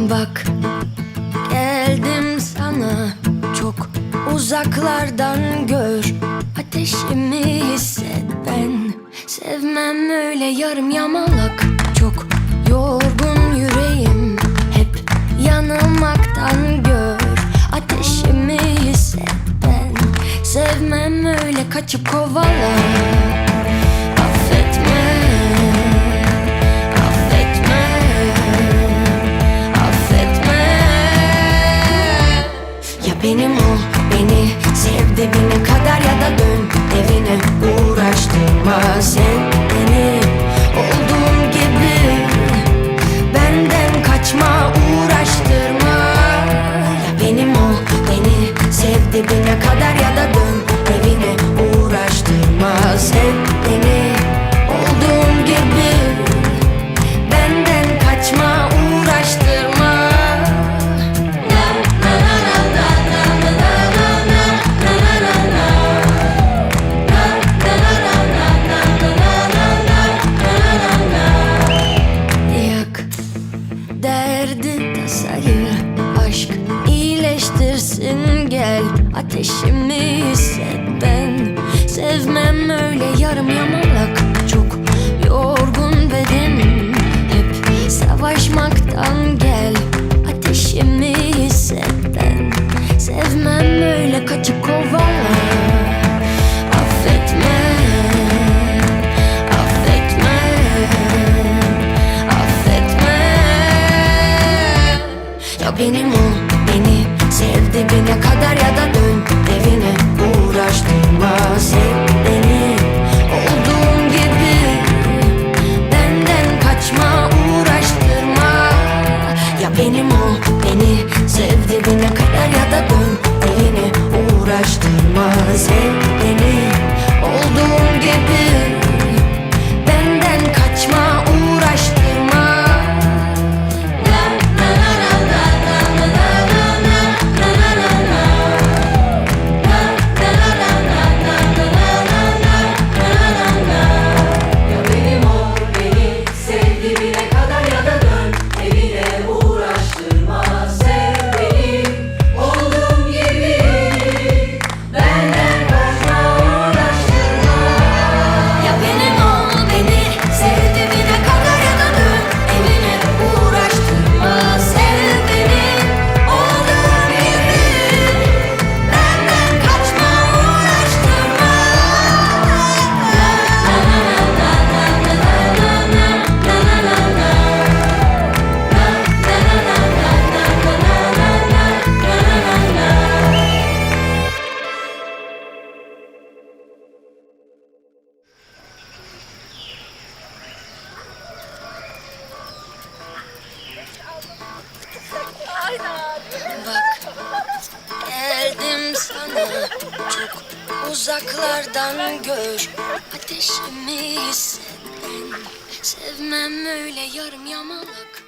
Bak geldim sana. Çok uzaklardan gör. Ateşimi hisset ben Sevmem öyle yarım yamalak. Çok yorgun yüreğim Hep yanılmaktan gör. Ateşimi hisset ben Sevmem öyle kaçıp kovala benim ol beni sev dibine kadar ya da dön evine uğraştırma sen beni. Olduğum gibi benden kaçma uğraştırma. Ya benim ol beni sev dibine kadar ya da dön derdi tasayı Aşk iyileştirsin gel Ateşimi hisset benim ol beni Sev dibine kadar ya da dön evine. Uğraştırma sev çok uzaklardan gör. Ateşimi hisset ben Sevmem öyle yarım yamalak